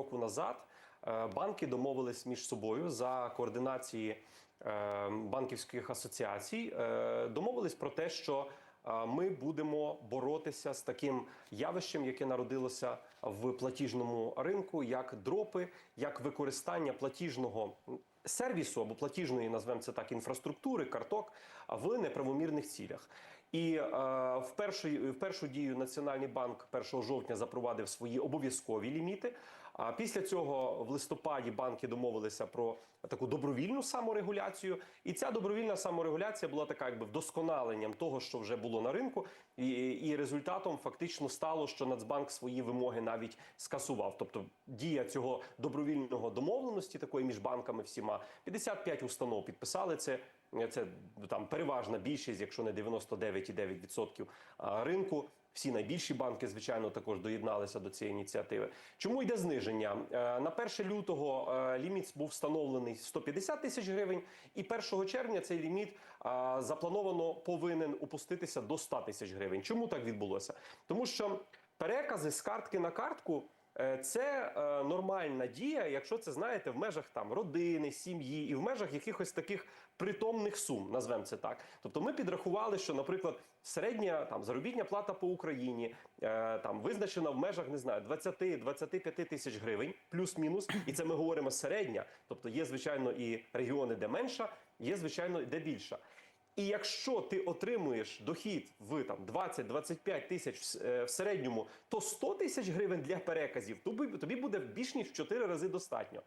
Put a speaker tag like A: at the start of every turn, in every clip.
A: півроку назад е, банки домовились між собою за координації е, банківських асоціацій. е, Домовились про те, що ми будемо боротися з таким явищем, яке народилося в платіжному ринку, як дропи, як використання платіжного сервісу або платіжної, назвемо це так, інфраструктури, карток в неправомірних цілях. І е, в, першу, в першу дію Національний банк 1 жовтня запровадив свої обов'язкові ліміти. А після цього в листопаді банки домовилися про таку добровільну саморегуляцію. І ця добровільна саморегуляція була така, якби вдосконаленням того, що вже було на ринку, і, і результатом фактично стало, що Нацбанк свої вимоги навіть скасував. Тобто дія цього добровільного домовленості, такої між банками всіма, 55 установ підписали це. Це там переважна більшість, якщо не 99,9% а, ринку. Всі найбільші банки, звичайно, також доєдналися до цієї ініціативи. Чому йде зниження? Е, На 1 лютого е, ліміт був встановлений 150 тисяч гривень, і 1 червня цей ліміт е, заплановано повинен опуститися до 100 тисяч гривень. Чому так відбулося? Тому що перекази з картки на картку. Е, Це е, нормальна дія, якщо це знаєте в межах там родини, сім'ї і в межах якихось таких притомних сум, назвемо це так. Тобто ми підрахували, що, наприклад, середня там заробітня плата по Україні е, там визначена в межах не знаю 20-25 тисяч гривень, плюс-мінус. І це ми говоримо середня. Тобто є звичайно і регіони, де менша, є звичайно де більша. І якщо ти отримуєш дохід в там 20-25 тисяч в, е, в середньому, то 100 тисяч гривень для переказів тобі буде більш ніж в 4 рази достатньо.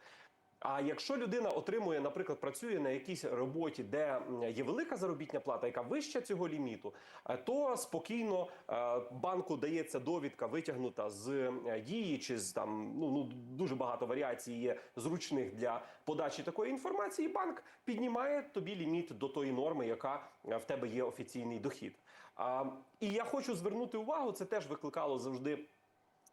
A: А якщо людина отримує, наприклад, працює на якійсь роботі, де є велика заробітня плата, яка вища цього ліміту, е, то спокійно е, банку дається довідка витягнута з е, дії, чи з там ну, ну дуже багато варіацій є зручних для подачі такої інформації. Банк піднімає тобі ліміт до тої норми, яка в тебе є офіційний дохід. А, і я хочу звернути увагу, це теж викликало завжди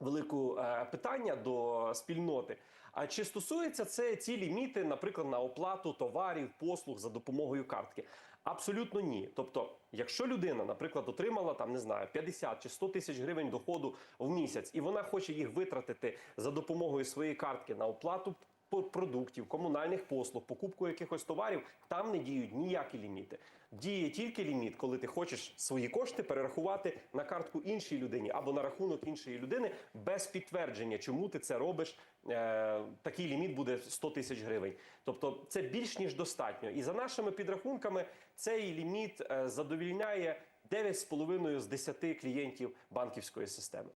A: велику е, питання до спільноти. А чи стосується це ці ліміти, наприклад, на оплату товарів, послуг за допомогою картки? Абсолютно ні. Тобто, якщо людина, наприклад, отримала там не знаю 50 чи 100 тисяч гривень доходу в місяць, і вона хоче їх витратити за допомогою своєї картки на оплату продуктів, комунальних послуг, покупку якихось товарів, там не діють ніякі ліміти. Діє тільки ліміт, коли ти хочеш свої кошти перерахувати на картку іншій людині або на рахунок іншої людини без підтвердження, чому ти це робиш. Е, такий ліміт буде 100 тисяч гривень. Тобто це більш ніж достатньо. І за нашими підрахунками цей ліміт е, задовільняє 9,5 з 10 клієнтів банківської системи.